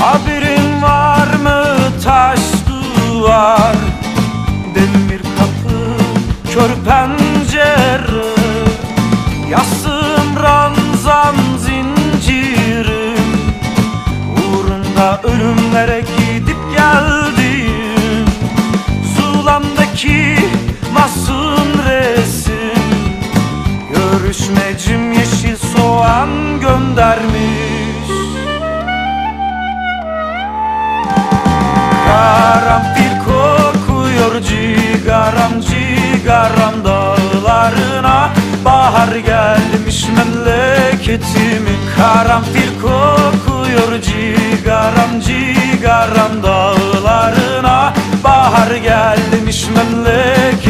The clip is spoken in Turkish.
Haberin var mı? Taş duvar Demir kapı kör pencere. Yastığım ranzam zincirim Uğrunda ölümlere gidip geldim. Zulamdaki masum resim Görüşmecim yeşil soğan göndermiş. Cigaram dağlarına. Bahar gelmiş memleketimin Karanfil kokuyor cigaram cigaram dağlarına. Bahar gelmiş memleketimin